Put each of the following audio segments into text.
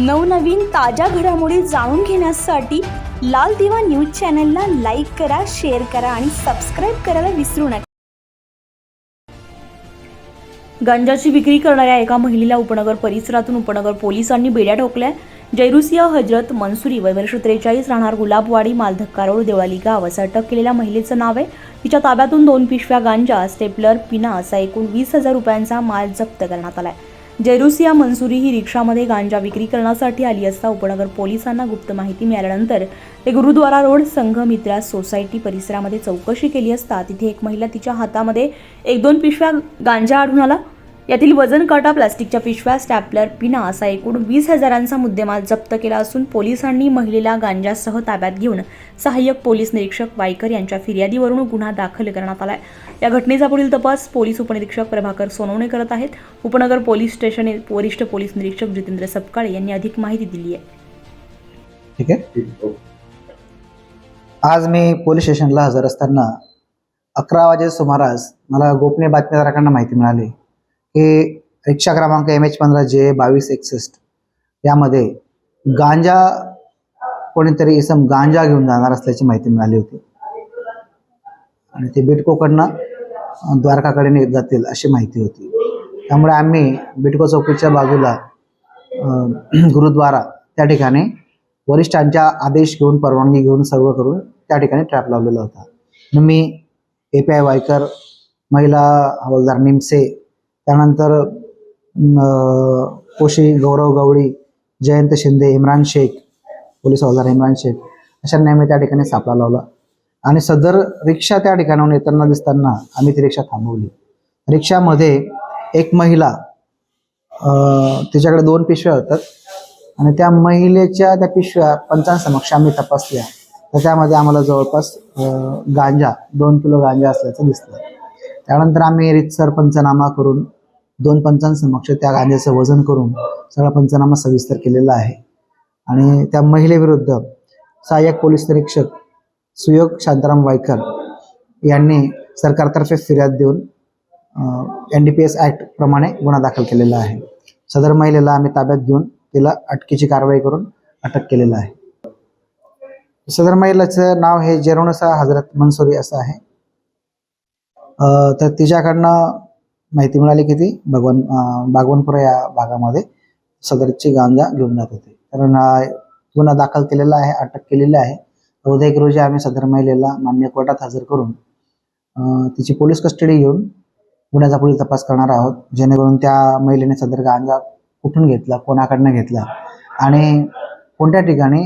नवनवीन ताज्या घडामोडी जाणून घेण्यासाठी लाल दिवा न्यूज चॅनलला लाईक करा शेअर करा आणि सबस्क्राईब करायला विसरू नका. गांजाची विक्री करणाऱ्या एका महिलेला उपनगर परिसरातून उपनगर पोलिसांनी बेड्या ठोकल्या. जैरुसिया हजरत मनसुरी वय वर्ष त्रेचाळीस राहणार गुलाबवाडी मालधक्का रोड देवाली गाव असं अटक केलेल्या महिलेचं नाव आहे. तिच्या ताब्यातून दोन पिशव्या गांजा स्टेपलर पिना असा एकूण वीस हजार रुपयांचा माल जप्त करण्यात आला आहे जैरुसिया मनसुरी ही रिक्षामध्ये गांजा विक्री करण्यासाठी आली असता उपनगर पोलिसांना गुप्त माहिती मिळाल्यानंतर ते गुरुद्वारा रोड संघ मित्रा सोसायटी परिसरामध्ये चौकशी केली असता तिथे एक महिला तिच्या हातामध्ये एक दोन पिशव्या गांजा आढळून आला. यातील वजन काटा प्लास्टिकच्या पिशव्या स्टॅपलर पिना असा एकूण वीस हजारांचा मुद्देमाल जप्त केला असून पोलिसांनी महिलेला गांजासह ताब्यात घेऊन सहाय्यक पोलीस निरीक्षक वायकर यांच्या फिर्यादीवरून गुन्हा दाखल करण्यात आलाय. या घटनेचा पुढील तपास पोलीस उपनिरीक्षक प्रभाकर सोनवणे करत आहेत. उपनगर पोलीस स्टेशन वरिष्ठ पोलीस निरीक्षक जितेंद्र सपकाळे यांनी अधिक माहिती दिली आहे. ठीक आहे. आज मी पोलीस स्टेशनला हजर असताना अकरा वाजे सुमारास मला गोपनीय बातमीदाराकडनं माहिती मिळाली. हे रिक्षा क्रमांक एम एच पंधरा जे बावीस एकसष्ट. यामध्ये गांजा कोणीतरी इसम गांजा घेऊन जाणार असल्याची माहिती मिळाली होती. आणि ते बिटकोकडनं द्वारकाकडे नेत जातील अशी माहिती होती. त्यामुळे आम्ही बिटको चौकीच्या बाजूला गुरुद्वारा त्या ठिकाणी वरिष्ठांच्या आदेश घेऊन परवानगी घेऊन सर्व करून त्या ठिकाणी ट्रॅप लावलेला होता. मी ए पी आय वायकर महिला हवालदार निमसे त्यानंतर कोशी गौरव गवळी जयंत शिंदे इम्रान शेख पोलीस हवालदार इम्रान शेख अशा नेहमी त्या ठिकाणी सापळा लावला. आणि सदर रिक्षा त्या ठिकाणाहून येताना दिसताना आम्ही ती रिक्षा थांबवली. रिक्षामध्ये एक महिला तिच्याकडे दोन पिशव्या होतात आणि त्या महिलेच्या त्या पिशव्या पंचांसमक्ष आम्ही तपासल्या. तर त्यामध्ये आम्हाला जवळपास गांजा दोन किलो गांजा असल्याचं दिसलं. त्यानंतर आम्ही रितसर पंचनामा करून दोन पंचांसमक्ष त्या गांजाचं वजन करून सगळा पंचनामा सविस्तर केलेला आहे. आणि त्या महिलेविरुद्ध सहाय्यक पोलीस निरीक्षक सुयोग शांताराम वायकर यांनी सरकारतर्फे फिर्याद देऊन N D P S act प्रमाणे गुन्हा दाखल केलेला आहे. सदर महिलेला आम्ही ताब्यात घेऊन तिला अटकेची कारवाई करून अटक केलेलं आहे. सदर महिलेचं नाव हे जेरोणसा हजरत मनसुरी असं आहे. तर तिच्याकडनं माहिती मिळाली की ती भगवान अं, बागवनपुरा या भागामध्ये सदरची गांजा घेऊन जात होती. तर गुन्हा दाखल केलेला आहे अटक केलेली आहे. चौदा एक रोजी आम्ही सदर महिलेला मान्य कोर्टात हजर करून तिची पोलीस कस्टडी घेऊन गुन्ह्याचा पुढील तपास करणार आहोत. जेणेकरून त्या महिलेने सदर गांजा कुठून घेतला कोणाकडनं घेतला आणि कोणत्या ठिकाणी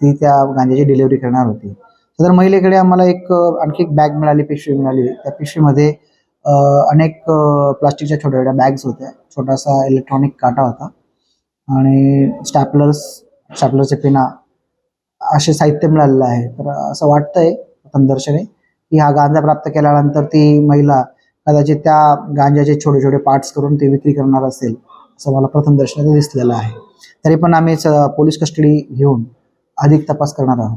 ती त्या गांजाची डिलिव्हरी करणार होती. तर महिलेकडे आम्हाला एक आणखी एक बॅग मिळाली पिशवी मिळाली. त्या पिशवीमध्ये अनेक प्लास्टिकच्या छोट्या छोट्या बॅग्स होत्या. छोटासा इलेक्ट्रॉनिक काटा होता. आणि स्टॅपलर्स स्टॅपलरचे पिना असे साहित्य मिळालेलं आहे. तर असं वाटतंय प्रथम दर्शनी की हा गांजा प्राप्त केल्यानंतर ती महिला कदाचित त्या गांजाचे छोटे छोटे पार्ट्स करून ते विक्री करणार असेल असं मला प्रथम दर्शनात दिसलेलं आहे. तरी पण आम्ही पोलीस कस्टडी घेऊन अधिक तपास करणार आहोत.